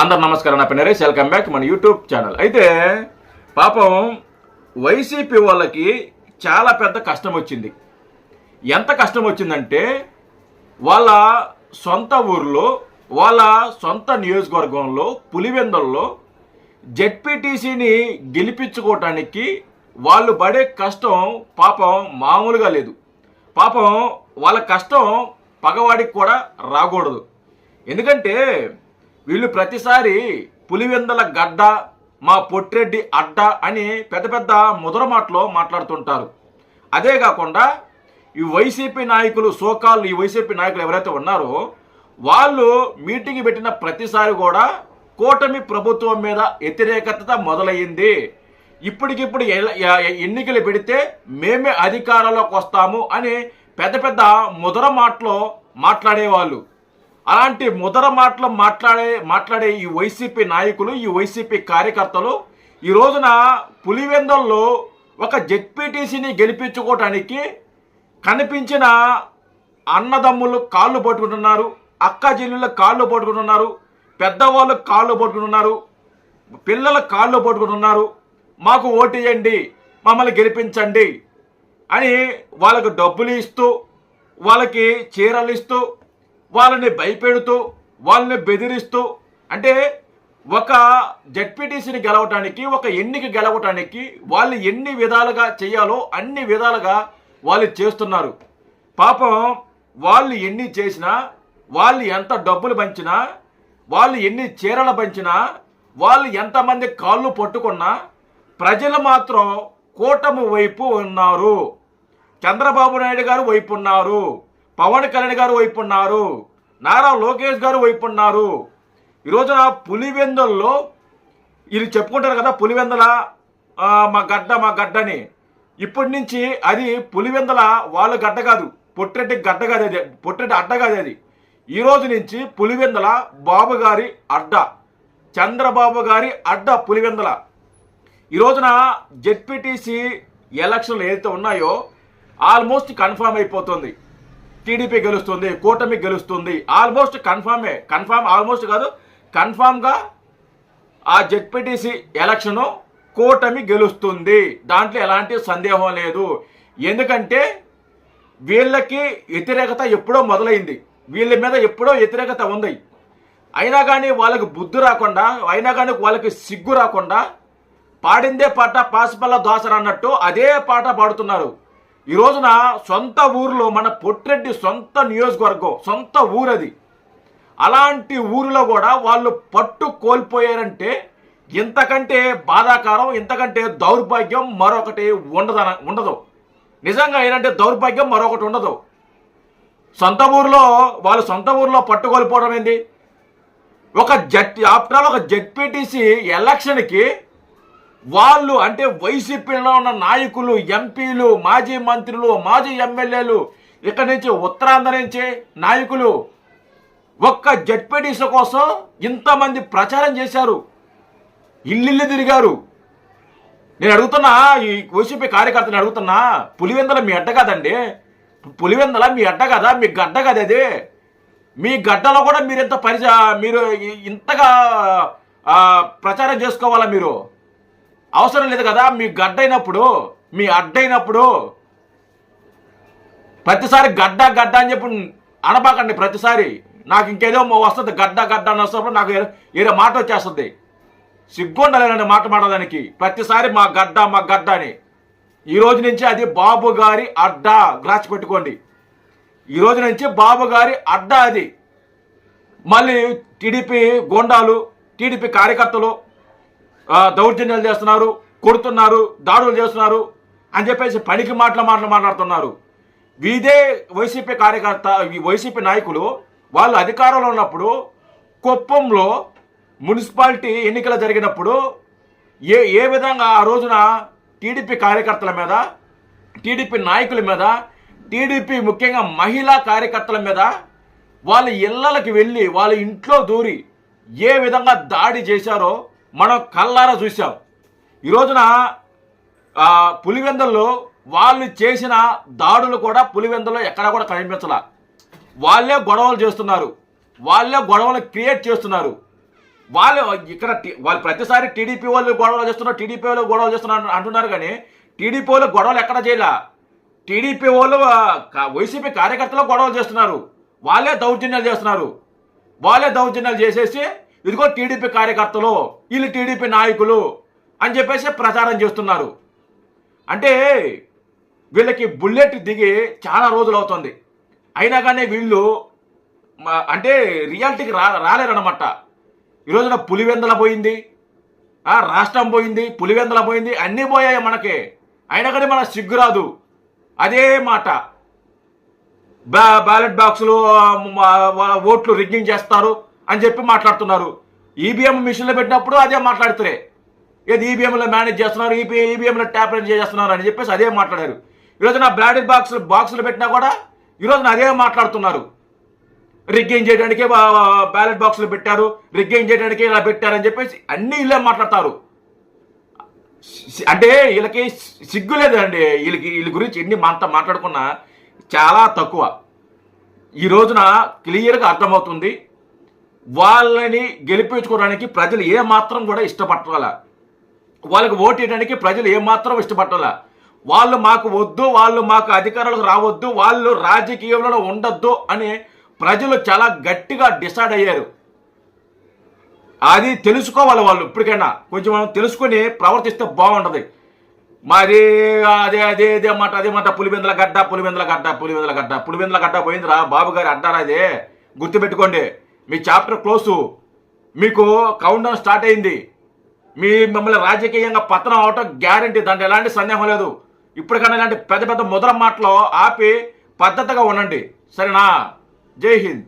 అందరు నమస్కారం నా పేరు నరేష్ వెల్కమ్ బ్యాక్ మన యూట్యూబ్ ఛానల్. అయితే పాపం వైసీపీ వాళ్ళకి చాలా పెద్ద కష్టం వచ్చింది. ఎంత కష్టం వచ్చిందంటే వాళ్ళ సొంత ఊర్లో వాళ్ళ సొంత నియోజకవర్గంలో పులివెందల్లో జెడ్పీటీసీని గెలిపించుకోవటానికి వాళ్ళు పడే కష్టం పాపం మామూలుగా లేదు. పాపం వాళ్ళ కష్టం పగవాడికి కూడా రాకూడదు. ఎందుకంటే వీళ్ళు ప్రతిసారి పులివెందల గడ్డ మా పొట్టిరెడ్డి అడ్డ అని పెద్ద పెద్ద ముదర మాటలో మాట్లాడుతుంటారు. అదే కాకుండా ఈ వైసీపీ నాయకులు సోకాలు ఈ వైసీపీ నాయకులు ఎవరైతే ఉన్నారో వాళ్ళు మీటింగ్ పెట్టిన ప్రతిసారి కూడా కూటమి ప్రభుత్వం మీద వ్యతిరేకత మొదలయ్యింది. ఇప్పటికిప్పుడు ఎన్నికలు పెడితే మేమే అధికారంలోకి వస్తాము అని పెద్ద పెద్ద ముదర మాటలో మాట్లాడేవాళ్ళు. అలాంటి ముదర మాటలు మాట్లాడే మాట్లాడే ఈ వైసీపీ నాయకులు ఈ వైసీపీ కార్యకర్తలు ఈ రోజున పులివెందుల్లో ఒక జెడ్పీటీసీని గెలిపించుకోవటానికి కనిపించిన అన్నదమ్ములు కాళ్ళు పట్టుకుంటున్నారు అక్క చెల్లెళ్ళ కాళ్ళు పట్టుకుంటున్నారు పెద్దవాళ్ళు కాళ్ళు పట్టుకుంటున్నారు పిల్లల కాళ్ళు పట్టుకుంటున్నారు మాకు ఓటేయండి మమ్మల్ని గెలిపించండి అని వాళ్ళకు డబ్బులు ఇస్తూ వాళ్ళకి చీరలు ఇస్తూ వాళ్ళని భయపెడుతూ వాళ్ళని బెదిరిస్తూ అంటే ఒక జడ్పీటీసీని గెలవటానికి ఒక ఎన్నిక గెలవటానికి వాళ్ళు ఎన్ని విధాలుగా చేయాలో అన్ని విధాలుగా వాళ్ళు చేస్తున్నారు. పాపం వాళ్ళు ఎన్ని చేసినా వాళ్ళు ఎంత డబ్బులు పంచినా వాళ్ళు ఎన్ని చీరలు పంచినా వాళ్ళు ఎంతమంది కాళ్ళు పట్టుకున్నా ప్రజలు మాత్రం కూటమి వైపు ఉన్నారు. చంద్రబాబు నాయుడు గారు వైపు ఉన్నారు. పవన్ కళ్యాణ్ గారు వైపు ఉన్నారు నారా లోకేష్ గారు వైపు ఉన్నారు. ఈ రోజున పులివెందుల్లో వీళ్ళు చెప్పుకుంటారు కదా పులివెందుల మా గడ్డ మా గడ్డ అని ఇప్పటి నుంచి అది పులివెందుల వాళ్ళ గడ్డ కాదు పొట్టెట్టి గడ్డ కాదు అది పొట్టెట్టి అడ్డ కాదు అది. ఈ రోజు నుంచి పులివెందుల బాబు గారి అడ్డ చంద్రబాబు గారి అడ్డ పులివెందుల. ఈ రోజున జెడ్పీటీసీ ఎలక్షన్లు ఏదైతే ఉన్నాయో ఆల్మోస్ట్ కన్ఫామ్ అయిపోతుంది. టీడీపీ గెలుస్తుంది కూటమి గెలుస్తుంది. ఆల్మోస్ట్ కన్ఫామే కన్ఫామ్ ఆల్మోస్ట్ కాదు కన్ఫామ్గా ఆ జెడ్పీటీసీ ఎలక్షను కూటమి గెలుస్తుంది. దాంట్లో ఎలాంటి సందేహం లేదు. ఎందుకంటే వీళ్ళకి వ్యతిరేకత ఎప్పుడో మొదలైంది. వీళ్ళ మీద ఎప్పుడో వ్యతిరేకత ఉంది. అయినా కానీ వాళ్ళకి బుద్ధి రాకుండా అయినా కానీ వాళ్ళకి సిగ్గు రాకుండా పాడిందే పాట పాసిపల్ల దోసరన్నట్టు అదే పాట పాడుతున్నారు. ఈ రోజున సొంత ఊరిలో మన పొట్రెడ్డి సొంత నియోజకవర్గం సొంత ఊరది. అలాంటి ఊరిలో కూడా వాళ్ళు పట్టు కోల్పోయారంటే ఇంతకంటే బాధాకరం ఇంతకంటే దౌర్భాగ్యం మరొకటి ఉండదన ఉండదు. నిజంగా ఏంటంటే దౌర్భాగ్యం మరొకటి ఉండదు. సొంత ఊరిలో వాళ్ళు సొంత ఊరిలో పట్టు కోల్పోవడం ఏంది? ఒక జడ్ ఆఫ్టర్ ఆల్ ఒక జడ్పీటీసీ ఎలక్షన్కి వాళ్ళు అంటే వైసీపీలో ఉన్న నాయకులు ఎంపీలు మాజీ మంత్రులు మాజీ ఎమ్మెల్యేలు ఇక్కడి నుంచి ఉత్తరాంధ్ర నుంచి నాయకులు. ఒక్క జడ్పీటీసీ కోసం ఇంతమంది ప్రచారం చేశారు. ఇల్లు తిరిగారు. నేను అడుగుతున్నా ఈ వైసీపీ కార్యకర్తలు అడుగుతున్నా పులివెందల మీ అడ్డ కదండి. పులివెందల మీ అడ్డ కదా? మీ గడ్డ కదా అది మీ గడ్డలో కూడా మీరు ఇంత పరిచ మీరు ఇంతగా ప్రచారం చేసుకోవాలా మీరు? అవసరం లేదు కదా మీ గడ్డ అయినప్పుడు మీ అడ్డైనప్పుడు ప్రతిసారి గడ్డ గడ్డ అని చెప్పి అనబాకండి ప్రతిసారి. నాకు ఇంకేదో వస్తుంది గడ్డ గడ్డ అని వస్తున్నప్పుడు నాకు ఏదో- మాట వచ్చేస్తుంది. సిగ్గుండలేనండి మాట మాట్లాడడానికి ప్రతిసారి మా గడ్డ మా గడ్డ అని. ఈ రోజు నుంచి అది బాబు గారి అడ్డ గ్రాచి పెట్టుకోండి. ఈ రోజు నుంచి బాబు గారి అడ్డ అది. మళ్ళీ టీడీపీ గోండాలు టీడీపీ కార్యకర్తలు దౌర్జన్యాలు చేస్తున్నారు కొడుతున్నారు దాడులు చేస్తున్నారు అని చెప్పేసి పనికి మాటలు మాటలు మాట్లాడుతున్నారు. ఇదే వైసీపీ కార్యకర్త వైసీపీ నాయకులు వాళ్ళు అధికారంలో ఉన్నప్పుడు కుప్పంలో మున్సిపాలిటీ ఎన్నికలు జరిగినప్పుడు ఏ ఏ విధంగా ఆ రోజున టీడీపీ కార్యకర్తల మీద టీడీపీ నాయకుల మీద టీడీపీ ముఖ్యంగా మహిళా కార్యకర్తల మీద వాళ్ళ ఇళ్ళకి వెళ్ళి వాళ్ళ ఇంట్లో దూరి ఏ విధంగా దాడి చేశారో మనం కల్లారా చూసాం ఈ రోజున ఆ, వాళ్ళు చేసిన దాడులు కూడా పులివెందల్లో ఎక్కడా కూడా కనిపించాల. వాళ్ళే గొడవలు చేస్తున్నారు. వాళ్ళే గొడవలు క్రియేట్ చేస్తున్నారు. వాళ్ళు ఇక్కడ వాళ్ళు ప్రతిసారి టీడీపీ వాళ్ళు గొడవలు చేస్తున్నారు టీడీపీ వాళ్ళు గొడవలు చేస్తున్నారు అంటున్నారు కానీ టీడీపీ వాళ్ళు గొడవలు ఎక్కడ చేయలే. టీడీపీ వాళ్ళు వైసీపీ కార్యకర్తలు గొడవలు చేస్తున్నారు. వాళ్ళే దౌర్జన్యాలు చేస్తున్నారు. వాళ్ళే దౌర్జన్యాలు చేసేసి ఇదిగో టీడీపీ కార్యకర్తలు వీళ్ళు టీడీపీ నాయకులు అని చెప్పేసి ప్రచారం చేస్తున్నారు. అంటే వీళ్ళకి బుల్లెట్ దిగి చాలా రోజులు అవుతుంది. అయినా కానీ వీళ్ళు అంటే రియాలిటీకి రా రాలేరనమాట ఈ రోజున పులివెందల పోయింది. రాష్ట్రం పోయింది పులివెందల పోయింది అన్నీ పోయాయి మనకి. అయినా కానీ మన సిగ్గురాదు అదే మాట. బ్యా బ్యాలెట్ బాక్సులు ఓట్లు రిగ్గింగ్ చేస్తారు అని చెప్పి మాట్లాడుతున్నారు. ఈబీఎం మిషన్లో పెట్టినప్పుడు అదే మాట్లాడుతురే. ఏది ఈబీఎంలో మేనేజ్ చేస్తున్నారు? ఈపీ ఈబీఎంలో ట్యాప్ చేస్తున్నారు అని చెప్పేసి అదే మాట్లాడారు. ఈరోజు నా బ్యాలెట్ బాక్సులు బాక్సులు పెట్టినా కూడా ఈరోజు అదే మాట్లాడుతున్నారు. రిగ్గింగ్ చేయడానికి బ్యాలెట్ బాక్సులు పెట్టారు. రిగ్గింగ్ చేయడానికి ఇలా పెట్టారని చెప్పేసి అన్ని ఇల్లే మాట్లాడతారు. అంటే వీళ్ళకి సిగ్గు లేదండి. వీళ్ళకి వీళ్ళ గురించి ఎన్ని అంత మాట్లాడుకున్నా చాలా తక్కువ. ఈ రోజున క్లియర్గా అర్థమవుతుంది. వాళ్ళని గెలిపించుకోవడానికి ప్రజలు ఏ మాత్రం కూడా ఇష్టపట్టాల వాళ్ళకి ఓటు వేయడానికి ప్రజలు ఏమాత్రం ఇష్టపట్టాల వాళ్ళు మాకు వద్దు వాళ్ళు మాకు అధికారులకు రావద్దు వాళ్ళు రాజకీయంలో ఉండొద్దు అని ప్రజలు చాలా గట్టిగా డిసైడ్ అయ్యారు. అది తెలుసుకోవాలి వాళ్ళు ఇప్పటికైనా. కొంచెం మనం తెలుసుకొని ప్రవర్తిస్తే బాగుంటుంది. మరి అదే అదే అదే మాట అదే మాట పులివెందుల గడ్డ పులివెందుల గడ్డ పులివెందుల గడ్డ పులివెందుల గడ్డ పోయిందిరా బాబు గారు అడ్డారా అదే గుర్తుపెట్టుకోండి. మీ చాప్టర్ క్లోజ్. మీకు కౌంట్ డౌన్ స్టార్ట్ అయింది. మీ మిమ్మల్ని రాజకీయంగా పతనం అవటం గ్యారంటీ దాంట్లో ఎలాంటి సందేహం లేదు. ఇప్పటికన్నా ఇలాంటి పెద్ద పెద్ద ముద్ర మాటలు ఆపి పద్ధతిగా ఉండండి. సరేనా? జై హింద్.